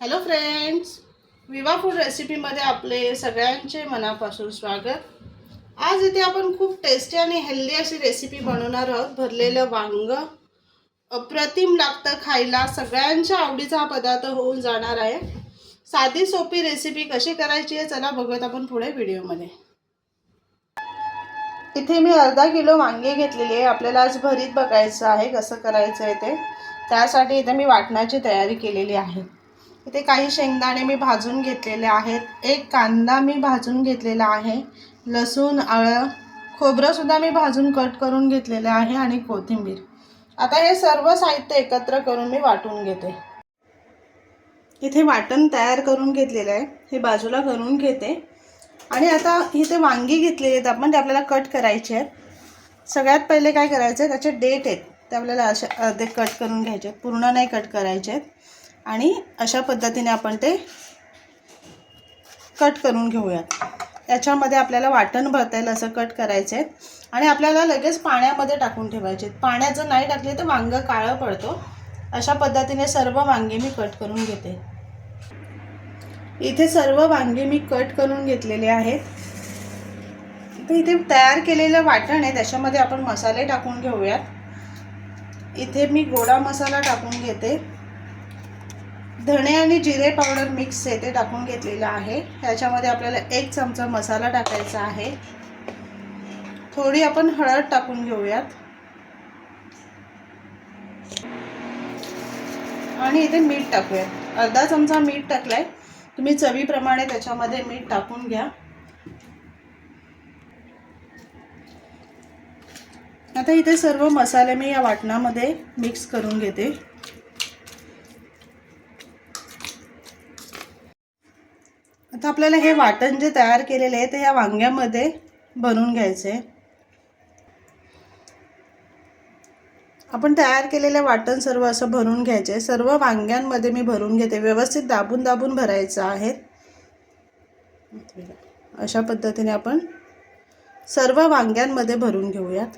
Hello friends Viva food रेसिपीमध्ये आपले सगळ्यांचे मनापासून स्वागत. आज इथे आपण खूप टेस्टी आणि हेल्दी अशी रेसिपी बनवणार आहोत. भरलेलं वांग अप्रतिम लागतं खायला. सगळ्यांच्या आवडीचा हा पदार्थ होऊन जाणार आहे. साधी सोपी रेसिपी कशी करायची आहे चला बघूयात आपण पुढे व्हिडिओमध्ये. इथे मी अर्धा किलो वांगे घेतलेली आहे. आपल्याला आज भरीत बघायचं आहे कसं करायचं आहे ते. त्यासाठी इथे मी वाटणाची तयारी केलेली आहे. इथे काही शेंगदाणे मी भाजून घेतलेले आहेत. एक कांदा मी भाजून घेतलेला आहे. लसूण आळं खोबरंसुद्धा मी भाजून कट करून घेतलेलं आहे आणि कोथिंबीर. आता हे सर्व साहित्य एकत्र करून मी वाटून घेते. इथे वाटण तयार करून घेतलेलं आहे. हे बाजूला करून घेते. आणि आता इथे वांगी घेतलेली आहेत आपण ते आपल्याला कट करायचे आहेत. सगळ्यात पहिले काय करायचं आहे त्याचे डेट आहेत. ते आपल्याला अशा अर्धे कट करून घ्यायचे आहेत. पूर्ण नाही कट करायचे आहेत. आणि अशा पद्धतीने आपण ते कट करून घेऊयात. याच्यामध्ये आपल्याला वाटण भरता येईल असं कट करायचे आहेत आणि आपल्याला लगेच पाण्यामध्ये टाकून ठेवायचे आहेत पाण्यात जर नाही टाकले तर वांगं काळं पडतो. अशा पद्धतीने सर्व वांगे मी कट करून घेते. इथे सर्व वांगे मी कट करून घेतलेले आहेत. तर इथे तयार केलेलं वाटण आहे. त्याच्यामध्ये आपण मसाले टाकून घेऊयात. इथे मी गोडा मसाला टाकून घेते. धणे आणि जिरे पावडर मिक्स आहे ते टाकून घेतलेलं आहे. ह्याच्यामध्ये आपल्याला एक चमचा मसाला टाकायचा आहे. थोडी आपण हळद टाकून घेऊयात. आणि इथे मीठ टाकूयात. अर्धा चमचा मीठ टाकलाय. तुम्ही चवीप्रमाणे त्याच्यामध्ये मीठ टाकून घ्या. आता इथे सर्व मसाले मी या वाटणामध्ये मिक्स करून घेते. आता आपल्याला हे वाटण जे तयार केलेले आहे ते या वांग्यामध्ये भरून घ्यायचे आपण तयार केलेलं वाटण सर्व असं भरून घ्यायचे सर्व वांग्यांमध्ये मी भरून घेते. व्यवस्थित दाबून दाबून भरायचं आहे. अशा पद्धतीने आपण सर्व वांग्यांमध्ये भरून घेऊयात.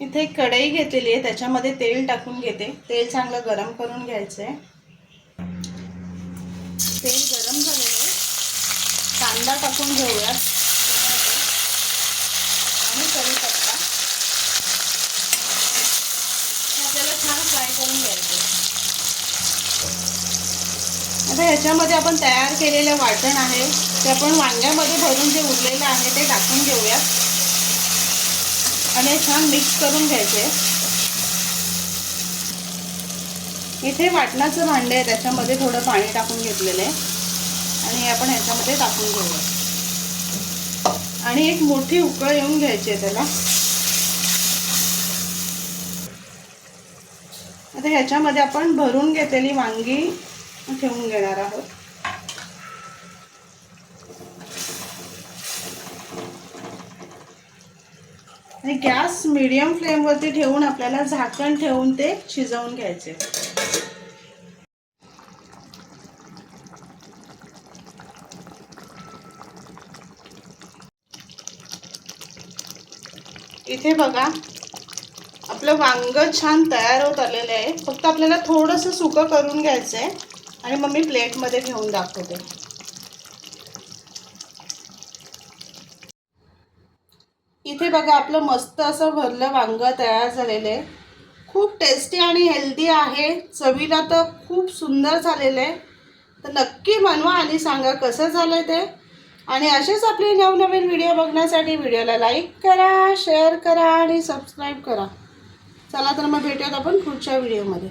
इथे एक कढई घेतलेली आहे. त्याच्यामध्ये तेल टाकून घेते. तेल चांगलं गरम करून घ्यायचं आहे तेल गरम झालेलं आहे. कांदा टाकून घेऊयात. आणि कढीपत्ता. हे आपल्याला छान फ्राय करून घ्यायचं आता ह्याच्यामध्ये आपण तयार केलेलं वाटण आहे. ते आपण वांग्यामध्ये भरून जे उरलेलं आहे ते टाकून घेऊयात. आणि छान मिक्स करून घ्यायचे इथे वाटणाचं भांडे आहे त्याच्यामध्ये थोडं पाणी टाकून घेतलेलं आहे. आणि आपण ह्याच्यामध्ये टाकून घेऊया. आणि एक मोठी उकळ येऊन घ्यायची आहे त्याला. आता ह्याच्यामध्ये आपण भरून घेतलेली वांगी ठेवून घेणार आहोत. आणि गॅस मिडियम फ्लेमवरती ठेवून आपल्याला झाकण ठेवून ते शिजवून घ्यायचे. इथे बघा आपलं वांग छान तयार होत आलेलं आहे. फक्त आपल्याला थोडंसं सुकं करून घ्यायचं आहे आणि मग मी प्लेटमध्ये घेऊन दाखवते. इथे बघा आपलं मस्त असं भरलं वांग तयार झालेलं आहे. खूप टेस्टी आणि हेल्दी आहे. चवीला तर खूप सुंदर झालेलं आहे. तर नक्की बनवा आणि सांगा कसं झालं ते. आणि असेच आपले नवनवीन व्हिडिओ बघण्यासाठी व्हिडिओला लाईक करा शेअर करा आणि सबस्क्राईब करा. चला तर मग भेटूयात आपण पुढच्या व्हिडिओमध्ये